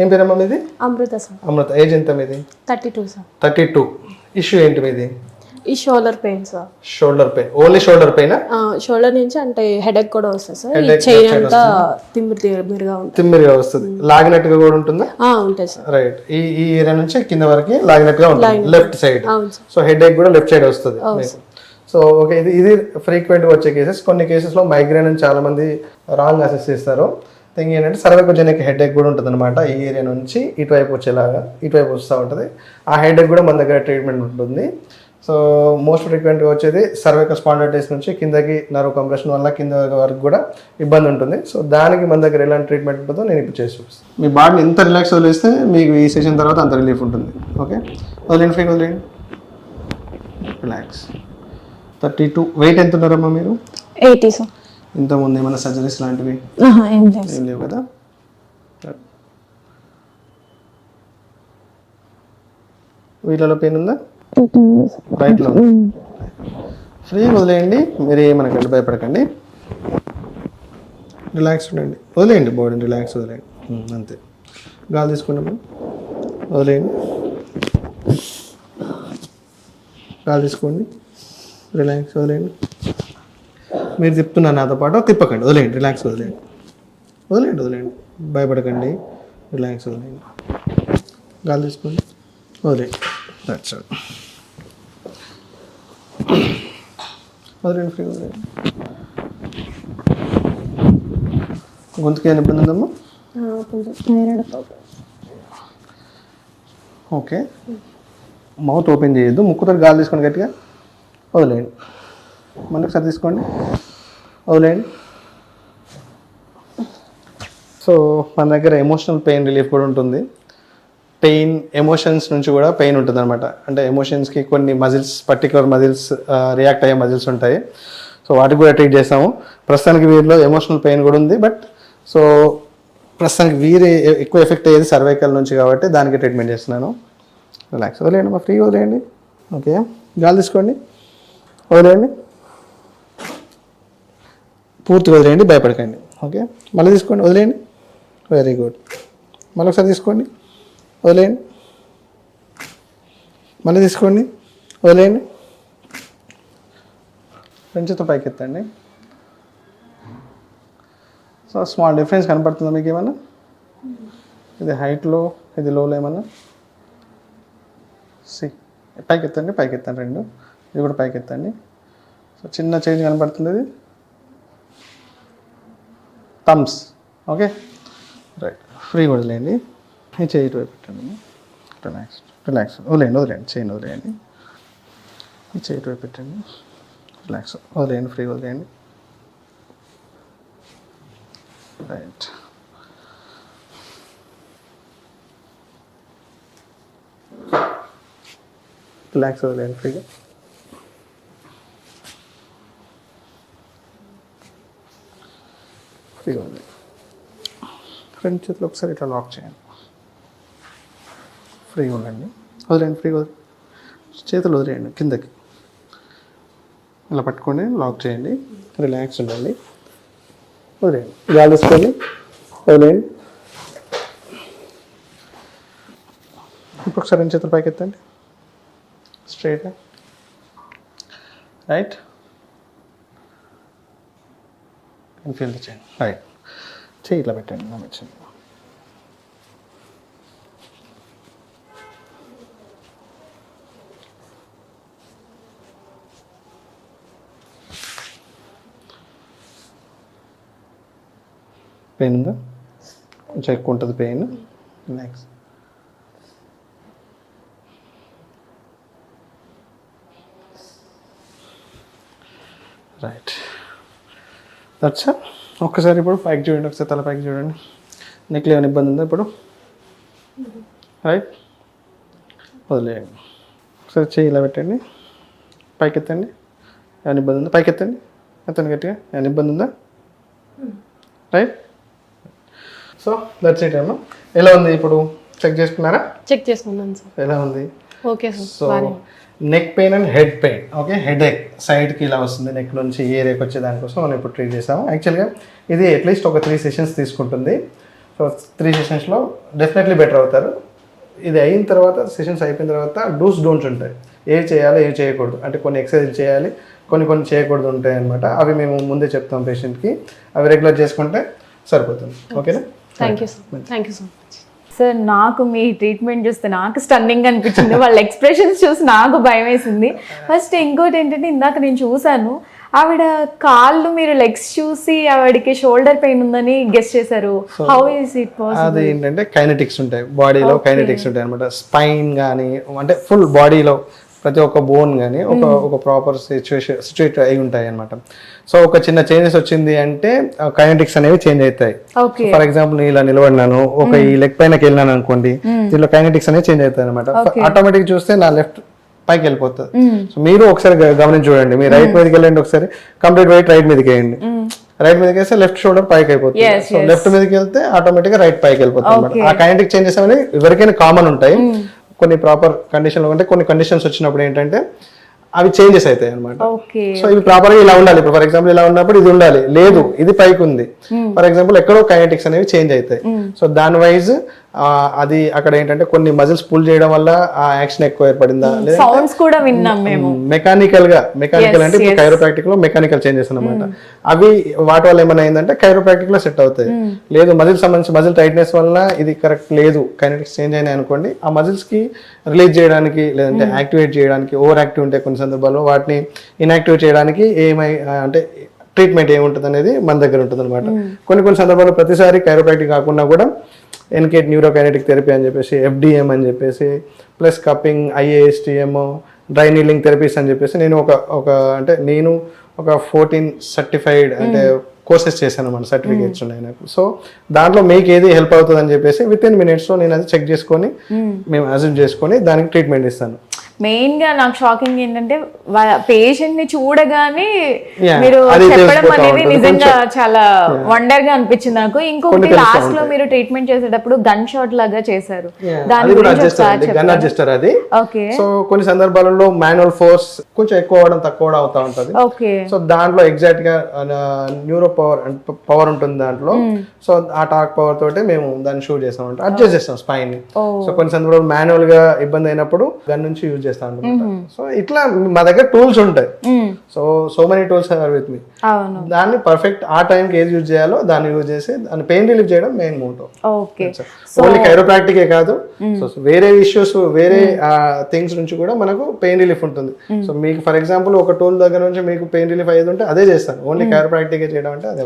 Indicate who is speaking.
Speaker 1: ఏం పేరమ్మా మీది?
Speaker 2: అమృత సార్.
Speaker 1: అమృత. ఏజ్ ఎంత మీది?
Speaker 2: Thirty two sir.
Speaker 1: Thirty two. Issue ఏంటి మీది?
Speaker 2: ఈ shoulder pain sir.
Speaker 1: Shoulder pain. Only shoulder pain?
Speaker 2: Shoulder నుంచి అంటే హెడేక్ కూడా వస్తుంది సార్. ఈ చైన్ అంతా తిమ్మిరి తిమ్మిరిగా ఉంటుంది.
Speaker 1: తిమ్మిరిగా వస్తుంది. లాగినట్టుగా కూడా ఉంటుందా?
Speaker 2: ఆ, ఉంటుంది సార్.
Speaker 1: రైట్. ఈ ఈ ఏరియా నుంచి కింద వరకు లాగినట్టుగా ఉంటుంది. Left side. So headache కూడా లెఫ్ట్ సైడ్ వస్తుంది. సో ఓకే ఇది ఇది ఫ్రీక్వెంట్గా వచ్చే కేసెస్ కొన్ని కేసెస్లో మైగ్రేన్ అని చాలా మంది రాంగ్ అసెస్ చేస్తారు. థింగ్ ఏంటంటే సర్వైకోజెనిక్ హెడ్ ఏక్ కూడా ఉంటుంది అనమాట ఈ ఏరియా నుంచి ఇటువైపు వచ్చేలాగా ఇటువైపు వస్తూ ఉంటుంది. ఆ హెడ్ ఏక్ కూడా మన దగ్గర ట్రీట్మెంట్ ఉంటుంది. సో మోస్ట్ ఫ్రీక్వెంట్గా వచ్చేది సర్వైకల్ స్పాండైటిస్ నుంచి కిందకి నర్వ్ కంప్రెషన్ వల్ల కింద వరకు కూడా ఇబ్బంది ఉంటుంది. సో దానికి మన దగ్గర ఎలాంటి ట్రీట్మెంట్ ఉంటుందో నేను ఇప్పుడు చేసి చూపిస్తాను. మీ బాడీని ఎంత రిలాక్స్ వదిలేస్తే మీకు ఈ సెషన్ తర్వాత అంత రిలీఫ్ ఉంటుంది. ఓకే వదిలేండి ఫ్రీ వదిలేండి రిలాక్స్ థర్టీ టూ వెయిట్ ఎంత ఉన్నారమ్మా మీరు?
Speaker 2: ఎయిటీ సార్
Speaker 1: ఇంతకుముందు ఏమైనా సర్జరీస్ లాంటివి?
Speaker 2: ఏం
Speaker 1: లేవు కదా? వీళ్ళలో పెయిన్ ఉందా? రైట్లో ఫ్రీ వదిలేయండి. మీరు ఏమనకండి భయపడకండి. రిలాక్స్ ఉండండి. వదిలేయండి బాడీని రిలాక్స్ వదిలేయండి. అంతే. గాలి తీసుకోండి. వదిలేయండి. గాలి తీసుకోండి. రిలాక్స్ వదిలేయండి. మీరు తిప్పుతున్నారు నాతో పాటు తిప్పకండి. వదిలేయండి. రిలాక్స్ వదిలేయండి. వదిలేయండి వదిలేయండి. భయపడకండి. రిలాక్స్ వదిలేయండి. గాలి తీసుకోండి. వదిలేయండి. దట్స్ వదిలేండి ఫ్రీ వదిలేండి గొంతుకి ఏమైనా ఇబ్బంది ఉందమ్మా? ఓకే. మౌత్ ఓపెన్ చేయొద్దు. ముక్కుతో గాలి తీసుకోండి గట్టిగా. వదిలేయండి. మళ్ళీ ఒకసారి తీసుకోండి. వదిలేయండి సో మన దగ్గర ఎమోషనల్ పెయిన్ రిలీఫ్ కూడా ఉంటుంది. పెయిన్ ఎమోషన్స్ నుంచి కూడా పెయిన్ ఉంటుంది అనమాట అంటే ఎమోషన్స్కి కొన్ని మజిల్స్ పర్టికులర్ మజిల్స్ రియాక్ట్ అయ్యే మజిల్స్ ఉంటాయి. సో వాటికి కూడా ట్రీట్ చేస్తాము. ప్రస్తుతానికి వీరిలో ఎమోషనల్ పెయిన్ కూడా ఉంది. బట్ సో ప్రస్తుతానికి వీరి ఎక్కువ ఎఫెక్ట్ అయ్యేది సర్వైకల్ నుంచి కాబట్టి దానికి ట్రీట్మెంట్ చేస్తున్నాను. రిలాక్స్ వదిలేయండి మా ఫ్రీ వదిలేయండి. ఓకే గాలి తీసుకోండి. వదిలేయండి. పూర్తి వదిలేయండి భయపడకండి. ఓకే మళ్ళీ తీసుకోండి వదిలేయండి. వెరీ గుడ్ మళ్ళీ ఒకసారి తీసుకోండి వదిలేయండి. మళ్ళీ తీసుకోండి వదిలేయండి. ఫ్రెండ్స్తో పైకి ఎత్తండి. సో స్మాల్ డిఫరెన్స్ కనపడుతుందా మీకు ఏమన్నా? ఇది హైట్లో ఇది లోలో ఏమన్నా? సి పైకి ఎత్తండి పైకి ఎత్తండి రెండు. ఇది కూడా పైకి ఎత్తండి. సో చిన్న చేంజ్ కనపడుతుంది ఇది. థమ్స్ ఓకే రైట్ ఫ్రీ వదిలేయండి ఈ చేయి ఇటువైపు పెట్టండి. రిలాక్స్ రిలాక్స్ వదిలేయండి వదిలేయండి. చేయి వదిలేయండి. ఈ చేయి ఇటువైపు పెట్టండి. రిలాక్స్ వదిలేయండి ఫ్రీ వదిలేయండి. రైట్ రిలాక్స్ వదిలేయండి ఫ్రీగా ఫ్రీగా ఉంది. ఫ్రెండ్ చేతిలో ఒకసారి ఇట్లా లాక్ చేయండి. ఫ్రీగా ఉండండి. వదిలేయండి ఫ్రీగా చేతులు వదిలేయండి కిందకి. ఇలా పట్టుకొని లాక్ చేయండి. రిలాక్స్ ఉండండి. వదిలేయండి. గాలి తీసుకోండి వదిలేయండి. ఇప్పుడు ఒకసారి రెండు చేతులు పైకి ఎత్తండి స్ట్రైట్ రైట్ ఫిల్ చేయండి. రైట్ చేయి ఇట్లా పెట్టండి నమ్మించండి పెయిన్ ఉందా? కొంచెం ఎక్కువ ఉంటుంది పెయిన్. నెక్స్ట్ రైట్ దట్స్ ఒక్కసారి ఇప్పుడు పైకి చూడండి ఒకసారి తల పైకి చూడండి. నెక్లో ఏమైనా ఇబ్బంది ఉందా ఇప్పుడు? రైట్ వదిలేయండి. ఒకసారి చేయి ఇలా పెట్టండి. పైకి ఎత్తండి ఏమైనా ఇబ్బంది ఉందా? పైకి ఎత్తండి ఎత్తండి గట్టిగా. ఏమైనా ఇబ్బంది ఉందా? రైట్ సో దట్స్ ఇట్ అమ్మా. ఎలా ఉంది ఇప్పుడు? చెక్ చేసుకున్నారా?
Speaker 2: చెక్ చేసుకున్నాను సార్
Speaker 1: ఎలా ఉంది?
Speaker 2: Okay
Speaker 1: so neck pain and head pain okay head ఎక్ సైడ్కి ఇలా వస్తుంది నెక్ నుంచి ఏ రేక్ వచ్చే దానికోసం మనం ఇప్పుడు ట్రీట్ చేసాము. యాక్చువల్గా ఇది అట్లీస్ట్ ఒక త్రీ సెషన్స్ తీసుకుంటుంది. సో త్రీ సెషన్స్లో డెఫినెట్లీ బెటర్ అవుతారు. ఇది అయిన తర్వాత సెషన్స్ అయిపోయిన తర్వాత డూస్ డోంట్స్ ఉంటాయి. ఏవి చేయాలి ఏవి చేయకూడదు. అంటే కొన్ని ఎక్సర్సైజ్ చేయాలి కొన్ని కొన్ని చేయకూడదు ఉంటాయి అనమాట అవి మేము ముందే చెప్తాం పేషెంట్కి అవి రెగ్యులర్ చేసుకుంటే సరిపోతుంది. ఓకేనా
Speaker 2: thank you thank you so much
Speaker 3: sir నాకు మీ ట్రీట్మెంట్ చూస్తే నాకు స్టన్నింగ్ అనిపించింది. వాళ్ళ ఎక్స్ప్రెషన్స్ చూసి నాకు భయం వేసింది ఫస్ట్ ఇంకోటి ఏంటంటే ఇందాక నేను చూసాను ఆవిడ కాళ్ళు మీరు లెగ్స్ చూసి ఆవిడకి షోల్డర్ పెయిన్ ఉందని గెస్ట్ చేశారు. హౌ ఇస్ ఇట్
Speaker 1: అది ఏంటంటే కైనటిక్స్ ఉంటాయి. బాడీలో కైనటిక్స్ ఉంటాయి అనమాట స్పైన్ కానీ అంటే ఫుల్ బాడీలో ప్రతి ఒక్క బోన్ కానీ ఒక ఒక ప్రాపర్ సిచ్యువేషన్ సిచ్యువేట్ అయి ఉంటాయి అనమాట సో ఒక చిన్న చేంజెస్ వచ్చింది అంటే కైనటిక్స్ అనేవి చేంజ్ అవుతాయి. ఫర్ ఎగ్జాంపుల్ నేను ఇలా నిలబడినాను ఒక ఈ లెగ్ పైనకి వెళ్ళినాను అనుకోండి దీనిలో కైనటిక్స్ అనేవి చేంజ్ అవుతాయి అనమాట ఆటోమేటిక్ చూస్తే నా లెఫ్ట్ పైకి వెళ్ళిపోతుంది. సో మీరు ఒకసారి గమనించి చూడండి. మీ రైట్ మీదకి వెళ్ళండి ఒకసారి కంప్లీట్ వెయిట్ రైట్ మీదకి వేయండి. రైట్ మీదకి వేస్తే లెఫ్ట్ షోల్డర్ పైకి అయిపోతుంది. సో లెఫ్ట్ మీదకి వెళ్తే ఆటోమేటిక్గా రైట్ పైకి వెళ్ళిపోతుంది అన్నమాట. ఆ కైనటిక్ చేంజెస్ అనేవి ఎవరికైనా కామన్ ఉంటాయి. కొన్ని ప్రాపర్ కండిషన్లో అంటే కొన్ని కండిషన్స్ వచ్చినప్పుడు ఏంటంటే అవి చేంజెస్ అవుతాయి అనమాట సో ఇవి ప్రాపర్గా ఇలా ఉండాలి. ఇప్పుడు ఫర్ ఎగ్జాంపుల్ ఇలా ఉన్నప్పుడు ఇది ఉండాలి. లేదు ఇది పైకి ఉంది ఫర్ ఎగ్జాంపుల్ ఎక్కడో కైనటిక్స్ అనేవి చేంజ్ అవుతాయి. సో దాని వైజ్ అది అక్కడ ఏంటంటే కొన్ని మజిల్స్ పుల్ చేయడం వల్ల ఆ యాక్షన్ ఎక్కువ ఏర్పడిందా? లేదా
Speaker 3: సౌండ్స్ కూడా విన్నాం మేము.
Speaker 1: మెకానికల్గా మెకానికల్ అంటే కైరోప్రాక్టిక్లో మెకానికల్ చేంజెస్ అన్నమాట. అవి వాటి వల్ల ఏమైనా అయిందంటే కైరోప్రాక్టిక్లో సెట్ అవుతాయి. లేదు మజిల్ సంబంధించి మజిల్ టైట్నెస్ వల్ల ఇది కరెక్ట్ లేదు. కైనటిక్స్ చేంజ్ అయినాయి అనుకోండి. ఆ మజిల్స్కి రిలీజ్ చేయడానికి లేదంటే యాక్టివేట్ చేయడానికి ఓవర్ యాక్టివ్ ఉంటాయి కొన్ని సందర్భాల్లో వాటిని ఇన్యాక్టివేట్ చేయడానికి ఏమై అంటే ట్రీట్మెంట్ ఏముంటుంది అనేది మన దగ్గర ఉంటుంది అనమాట కొన్ని కొన్ని సందర్భాల్లో ప్రతిసారి కైరోప్రాక్టిక్ కాకుండా కూడా ఎన్కేట్ న్యూరోకైనటిక్ థెరపీ అని చెప్పేసి ఎఫ్డిఎం అని చెప్పేసి plus cupping IASTM dry needling therapies అని చెప్పేసి నేను ఒక ఒక అంటే నేను ఒక ఫోర్టీన్ సర్టిఫైడ్ అంటే కోర్సెస్ చేశాను మన సర్టిఫికేట్స్ ఉన్నాయి నాకు. సో దాంట్లో మీకు ఏది హెల్ప్ అవుతుంది అని చెప్పేసి విత్ ఇన్ మినిట్స్లో నేను అది చెక్ చేసుకొని మేము. అజ్యూమ్ చేసుకొని దానికి ట్రీట్మెంట్ ఇస్తాను.
Speaker 3: మెయిన్గా నాకు షాకింగ్ ఏంటంటే పేషెంట్ని చూడగానే మీరు చెప్పడం అనేది. నిజంగా చాలా వండర్గా అనిపించింది నాకు. ఇంకొకటి లాస్ట్లో మీరు ట్రీట్మెంట్ చేసేటప్పుడు గన్ షాట్ లాగా చేశారు. దాని గురించి
Speaker 1: అది.
Speaker 3: ఓకే.
Speaker 1: సో కొన్ని సందర్భాలలో మాన్యువల్ ఫోర్స్ కొంచెం ఎక్కువ అవడం తక్కువ అవుతా ఉంటుంది.
Speaker 3: ఓకే.
Speaker 1: సో దాంట్లో ఎగ్జాక్ట్గా న్యూరో పవర్ పవర్ ఉంటుంది దాంట్లో. సో ఆ టాక్ పవర్ తోటి మేము దాన్ని షూట్ చేస్తాం అంటే అడ్జస్ట్ చేస్తాం స్పైన్ సో కొన్ని సందర్భాలు మాన్యువల్గా ఇబ్బంది అయినప్పుడు గన్ నుంచి యూజ్ చేస్తాం అనమాట సో ఇట్లా మా దగ్గర టూల్స్ ఉంటాయి. So so many tools are with me దాన్ని పర్ఫెక్ట్ ఆ టైంకి ఏది యూజ్ చేయాలో దాన్ని యూజ్ చేసి దాన్ని పెయిన్ రిలీఫ్ చేయడం మెయిన్ మోటో ఓన్లీ కైరోప్రాక్టికే కాదు. సో వేరే ఇష్యూస్ వేరే థింగ్స్ నుంచి కూడా మనకు పెయిన్ రిలీఫ్ ఉంటుంది. సో మీకు ఫర్ ఎగ్జాంపుల్ ఒక టూల్ దగ్గర నుంచి మీకు పెయిన్ రిలీఫ్ అయ్యేది ఉంటే అదే చేస్తాను. ఓన్లీ కైరోప్రాక్టికే చేయడం అంటే అదే.